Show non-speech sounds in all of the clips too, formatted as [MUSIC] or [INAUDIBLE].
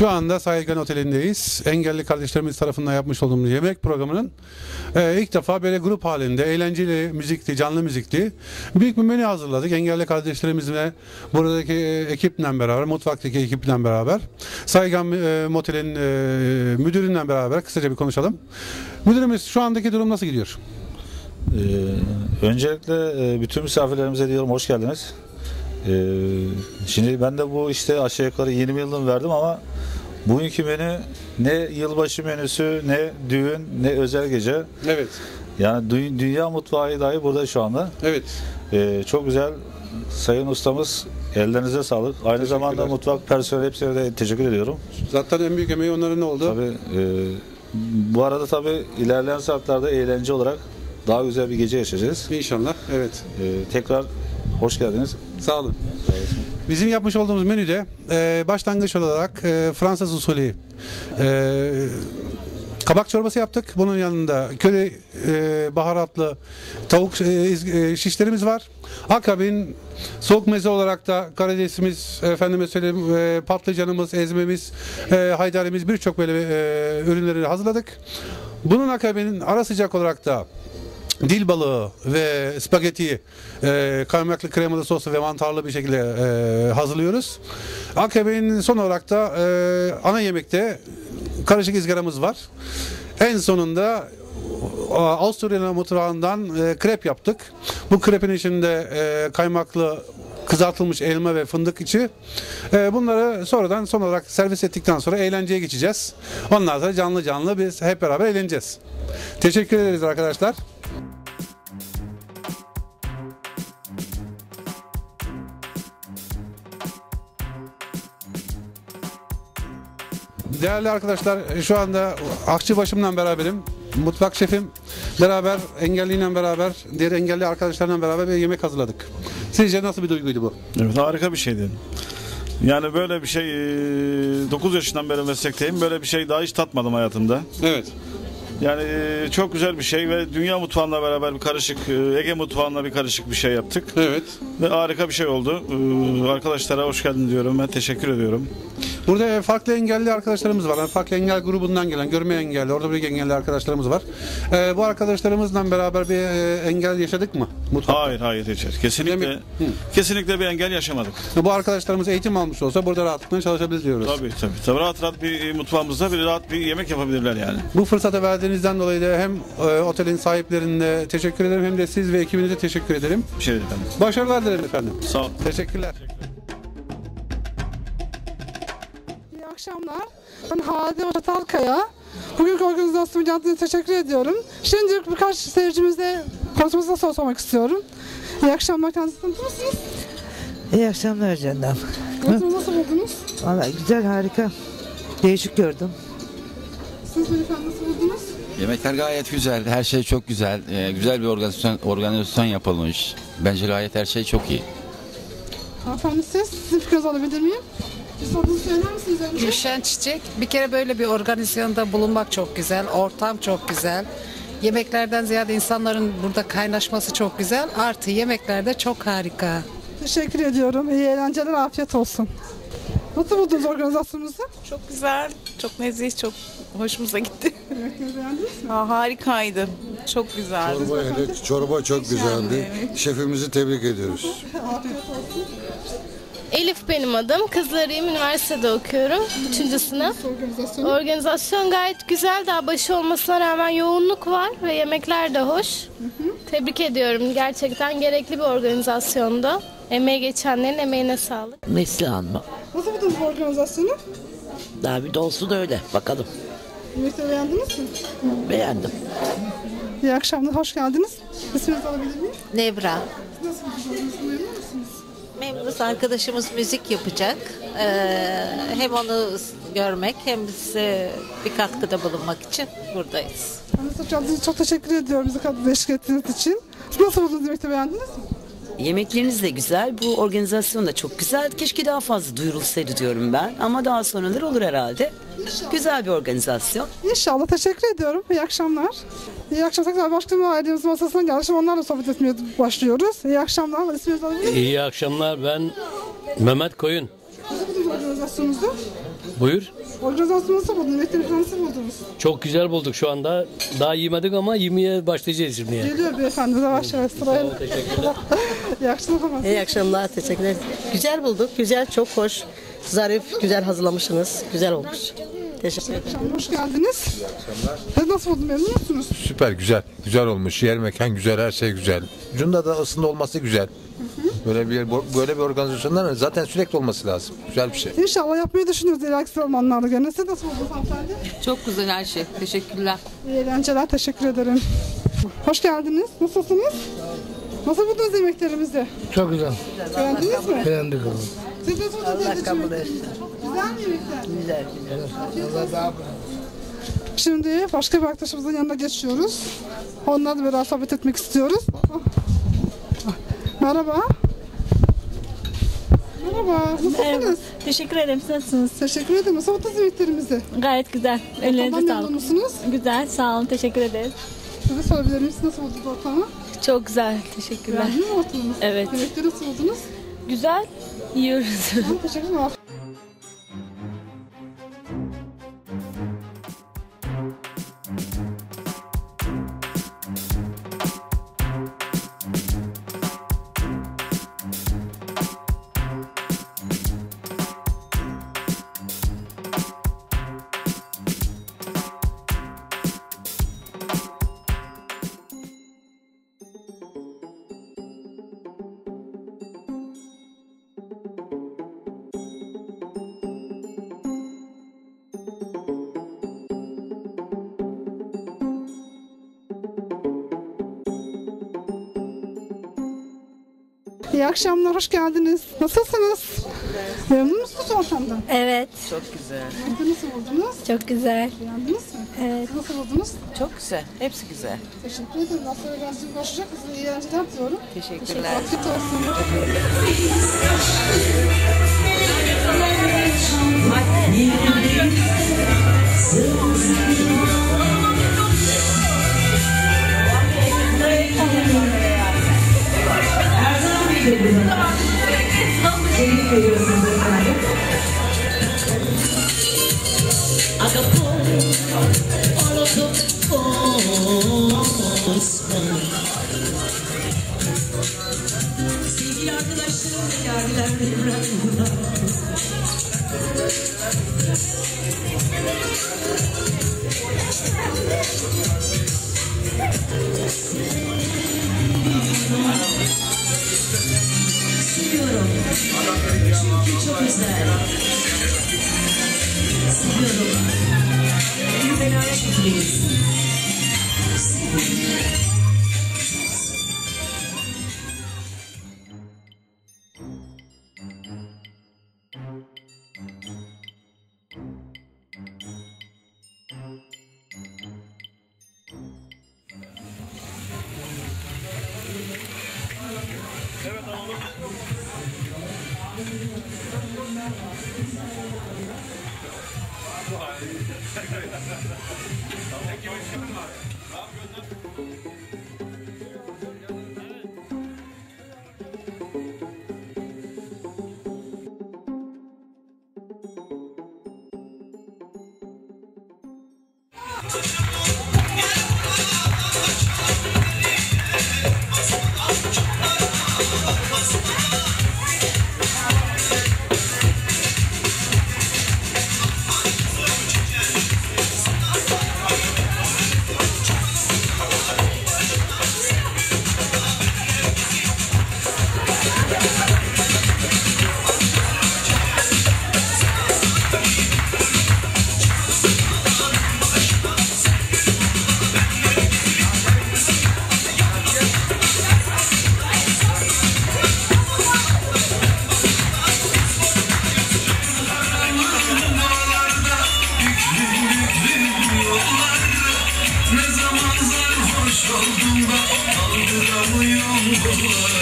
Şu anda Sahilgen Oteli'ndeyiz. Engelli kardeşlerimiz tarafından yapmış olduğumuz yemek programının e, ilk defa böyle grup halinde eğlenceli müzikli, canlı müzikli büyük bir menü hazırladık. Engelli kardeşlerimizle buradaki e, ekiple beraber, mutfaktaki ekiple beraber Sahilgen e, Motel'in e, müdüründen beraber kısaca bir konuşalım. Müdürümüz şu andaki durum nasıl gidiyor? Ee, öncelikle e, bütün misafirlerimize diyorum hoş geldiniz. Ee, şimdi ben de bu işte aşağı yukarı 20 yılını verdim ama bugünkü menü ne yılbaşı menüsü ne düğün ne özel gece. Evet. Yani dü- dünya mutfağı dahi burada şu anda. Evet. Ee, çok güzel sayın ustamız ellerinize sağlık. Aynı zamanda mutfak personeli hepsine de teşekkür ediyorum. Zaten en büyük emeği onların ne oldu? Tabii e, bu arada tabii ilerleyen saatlerde eğlence olarak daha güzel bir gece yaşayacağız. İnşallah. Evet. Ee, tekrar hoş geldiniz. Sağ olun. Bizim yapmış olduğumuz menüde e, başlangıç olarak e, Fransız usulü e, kabak çorbası yaptık. Bunun yanında köri e, baharatlı tavuk e, e, şişlerimiz var. Akabin soğuk meze olarak da karidesimiz, efendime söyleyeyim e, patlıcanımız, ezmemiz, e, haydarimiz birçok böyle e, ürünleri hazırladık. Bunun akabinin ara sıcak olarak da dil balığı ve spagettiyi e, kaymaklı kremalı soslu ve mantarlı bir şekilde e, hazırlıyoruz. Akabinin son olarak da e, ana yemekte karışık izgaramız var. En sonunda e, Avusturya mutfağından e, krep yaptık. Bu krepin içinde e, kaymaklı kızartılmış elma ve fındık içi. E, bunları sonradan son olarak servis ettikten sonra eğlenceye geçeceğiz. Ondan sonra canlı canlı biz hep beraber eğleneceğiz. Teşekkür ederiz arkadaşlar. Değerli arkadaşlar şu anda Akçıbaşım'la beraberim. Mutfak şefim beraber engelliyle beraber diğer engelli arkadaşlarla beraber bir yemek hazırladık. Sizce nasıl bir duyguydu bu? Evet harika bir şeydi. Yani böyle bir şey 9 yaşından beri meslekteyim. Böyle bir şey daha hiç tatmadım hayatımda. Evet. Yani e, çok güzel bir şey ve dünya mutfağıyla beraber bir karışık e, Ege mutfağıyla bir karışık bir şey yaptık. Evet. Ve harika bir şey oldu. Ee, Arkadaşlara hoş geldin diyorum. Ben teşekkür ediyorum. Burada farklı engelli arkadaşlarımız var. Yani farklı engel grubundan gelen, görme engelli, orada bir engelli arkadaşlarımız var. Ee, bu arkadaşlarımızla beraber bir e, engel yaşadık mı? Mutfakta. Hayır hayır hiç. Kesinlikle Yemek- kesinlikle bir engel yaşamadık. Bu arkadaşlarımız eğitim almış olsa burada rahatlıkla çalışabilir diyoruz. Tabii tabii. tabii. Rahat rahat bir e, mutfağımızda bir rahat bir yemek yapabilirler yani. Bu fırsatı verdiğinizden dolayı da hem e, otelin sahiplerine teşekkür ederim hem de siz ve ekibinize teşekkür ederim. Bir şey değil efendim. Başarılar dilerim efendim. Sağ ol. Teşekkürler. İyi akşamlar. Ben Hadi Çatalkaya. Bugünkü organizasyonu için teşekkür ediyorum. Şimdi birkaç seyircimize konuşmasına soru sormak istiyorum. İyi akşamlar. Kendinizi tanıtır mısınız? İyi akşamlar canım. Ortamı nasıl buldunuz? Valla güzel harika. Değişik gördüm. Siz beyefendi nasıl buldunuz? Yemekler gayet güzel, her şey çok güzel. Ee, güzel bir organizasyon, organizasyon yapılmış. Bence gayet her şey çok iyi. Hanımefendi siz, sizin fikrinizi alabilir miyim? Bir sorunuzu söyler misiniz önce? Gülşen Çiçek. Bir kere böyle bir organizasyonda bulunmak çok güzel. Ortam çok güzel. Yemeklerden ziyade insanların burada kaynaşması çok güzel. Artı yemekler de çok harika. Teşekkür ediyorum. İyi eğlenceler, afiyet olsun. Nasıl buldunuz organizasyonunuzu? Çok güzel, çok nezih, çok hoşumuza gitti. Beğendiniz mi? Ha, harikaydı. Çok güzeldi. Çorba yedik. Çorba çok güzeldi. Şefimizi tebrik ediyoruz. Elif benim adım. Kızlarıyım. Üniversitede okuyorum. Üçüncü sınıf. Organizasyon gayet güzel. Daha başı olmasına rağmen yoğunluk var ve yemekler de hoş. Tebrik ediyorum. Gerçekten gerekli bir organizasyondu. Emeği geçenlerin emeğine sağlık. Neslihan mı? Nasıl organizasyonu? Daha bir de olsun öyle. Bakalım. Yemekleri beğendiniz mi? Beğendim. İyi akşamlar, hoş geldiniz. İsminizi alabilir miyim? Nevra. Nasıl? Memnun musunuz? Memnunuz arkadaşımız müzik yapacak. Ee, hem onu görmek hem size bir katkıda bulunmak için buradayız. Hocam çok teşekkür ediyorum bizi kadar eşlik ettiğiniz için. Siz nasıl buldunuz yemekleri beğendiniz mi? Yemekleriniz de güzel. Bu organizasyon da çok güzel. Keşke daha fazla duyurulsaydı diyorum ben. Ama daha sonralar olur herhalde. Güzel bir organizasyon. İnşallah teşekkür ediyorum. İyi akşamlar. İyi akşamlar. Tekrar başkanım ailemizin masasına geldik. Şimdi onlarla sohbet etmeye başlıyoruz. İyi akşamlar. İsminizi alabilir miyim? İyi akşamlar ben Mehmet Koyun. Organizasyonunuzu? Buyur. Organizasyonu nasıl buldunuz? Nasıl buldunuz? Çok güzel bulduk şu anda. Daha yemedik ama yemeye başlayacağız şimdi. Geliyor beyefendi yavaş yavaş teşekkürler. [LAUGHS] İyi akşamlar. İyi akşamlar, teşekkürler. Güzel bulduk, güzel, çok hoş. Zarif, güzel hazırlamışsınız. Güzel olmuş. Teşekkür ederim. Hoş geldiniz. Siz nasıl buldunuz? Memnun musunuz? Süper güzel. Güzel olmuş. Yer mekan güzel, her şey güzel. Cunda da ısında olması güzel. Böyle bir böyle bir organizasyonların zaten sürekli olması lazım. Güzel bir şey. İnşallah yapmayı düşünüyoruz ileriki zamanlarda gene. Siz nasıl buldunuz hanımefendi? Çok güzel her şey. Teşekkürler. İyi eğlenceler, teşekkür ederim. Hoş geldiniz. Nasılsınız? Nasıl buldunuz yemeklerimizi? Çok güzel. Beğendiniz mi? Beğendik onu. Siz nasıl buldunuz? Allah kabul etsin. Güzel mi yemekler? Güzel, güzel. Allah daha Şimdi başka bir arkadaşımızın yanına geçiyoruz. Onunla da biraz sohbet etmek istiyoruz. Merhaba. Merhaba. Nasılsınız? Teşekkür ederim. Siz nasılsınız? Teşekkür ederim. Nasıl buldunuz yemeklerimizi? Gayet güzel. Ellerinize Ortamdan sağlık. musunuz? Güzel. Sağ olun. Teşekkür ederiz. Size sorabilir miyim? Siz nasıl buldunuz ortamı? Çok güzel. Teşekkürler. Beğendiniz mi ortamımızı? Evet. Yemekleri nasıl buldunuz? Güzel. Yiyoruz. Tamam, teşekkür İyi akşamlar, hoş geldiniz. Nasılsınız? Memnun musunuz ortamdan? Evet. Çok güzel. Yemekleri nasıl buldunuz? Çok güzel. Beğendiniz mi? Evet. Siz nasıl buldunuz? Çok güzel. Hepsi güzel. Teşekkür ederim. Nasıl öğrencim başlayacak mısınız? İyi eğlenceler diyorum. Teşekkürler. Afiyet olsun. Sevgili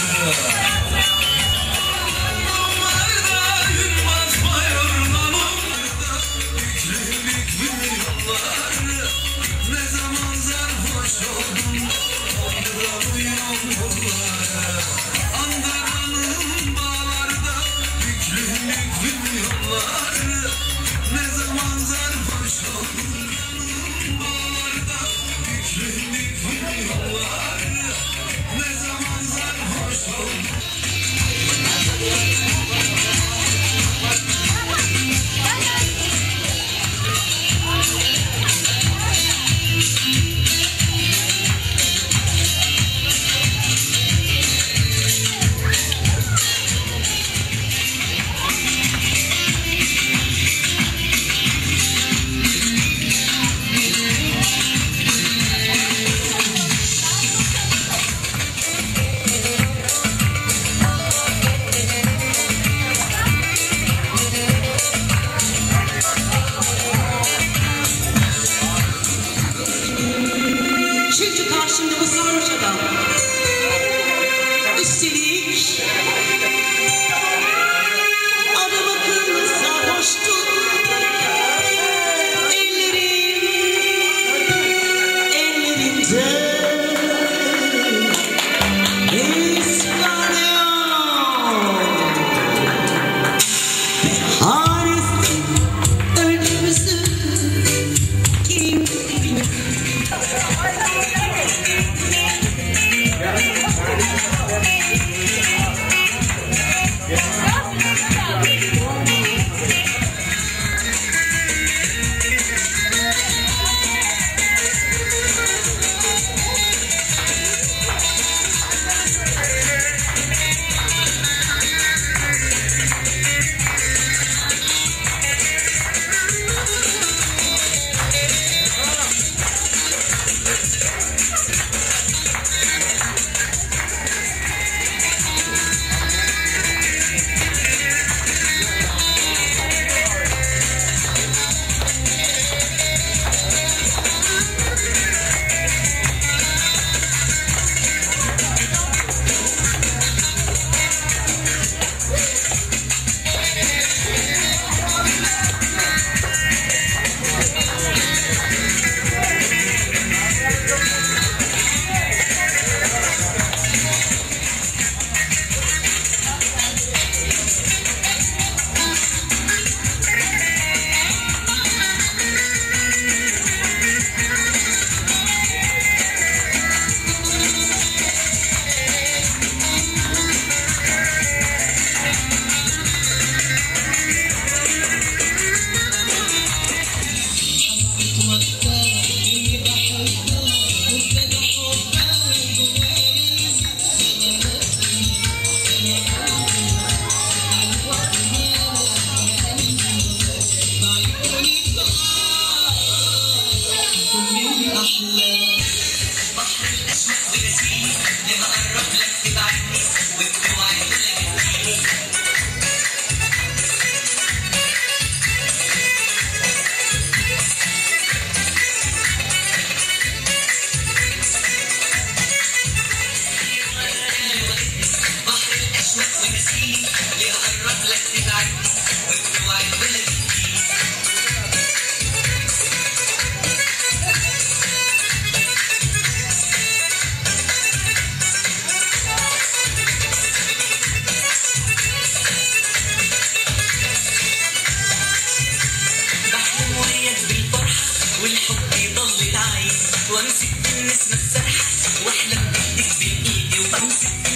ハハハハ!